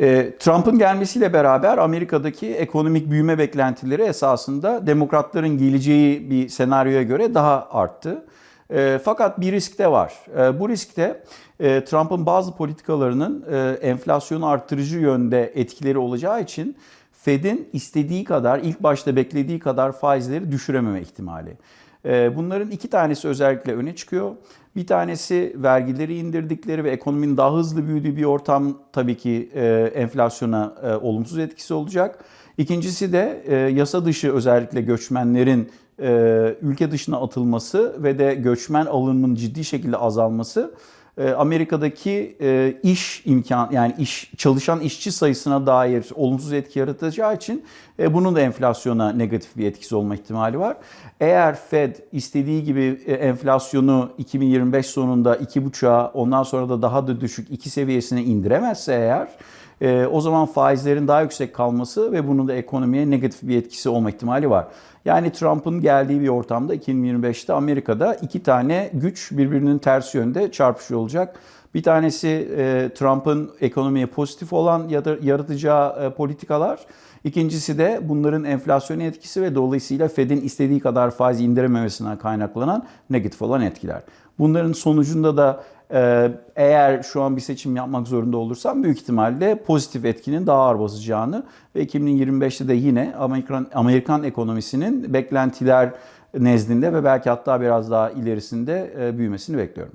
E, Trump'ın gelmesiyle beraber Amerika'daki ekonomik büyüme beklentileri esasında demokratların geleceği bir senaryoya göre daha arttı. E, fakat bir risk de var. E, bu riskte e, Trump'ın bazı politikalarının e, enflasyonu arttırıcı yönde etkileri olacağı için Fed'in istediği kadar, ilk başta beklediği kadar faizleri düşürememe ihtimali. E, bunların iki tanesi özellikle öne çıkıyor. Bir tanesi vergileri indirdikleri ve ekonominin daha hızlı büyüdüğü bir ortam tabii ki e, enflasyona e, olumsuz etkisi olacak. İkincisi de e, yasa dışı özellikle göçmenlerin ülke dışına atılması ve de göçmen alımının ciddi şekilde azalması Amerika'daki e, iş imkan yani iş çalışan işçi sayısına dair olumsuz etki yaratacağı için e, bunun da enflasyona negatif bir etkisi olma ihtimali var. Eğer Fed istediği gibi e, enflasyonu 2025 sonunda 2,5'a ondan sonra da daha da düşük 2 seviyesine indiremezse eğer e, o zaman faizlerin daha yüksek kalması ve bunun da ekonomiye negatif bir etkisi olma ihtimali var. Yani Trump'ın geldiği bir ortamda 2025'te Amerika'da iki tane güç birbirinin ters yönde çarpışıyor olacak. Bir tanesi e, Trump'ın ekonomiye pozitif olan ya da yaratacağı e, politikalar. İkincisi de bunların enflasyona etkisi ve dolayısıyla Fed'in istediği kadar faiz indirememesinden kaynaklanan negatif olan etkiler. Bunların sonucunda da eğer şu an bir seçim yapmak zorunda olursam büyük ihtimalle pozitif etkinin daha ağır basacağını ve 2025'te de yine Amerikan, Amerikan ekonomisinin beklentiler nezdinde ve belki hatta biraz daha ilerisinde e, büyümesini bekliyorum.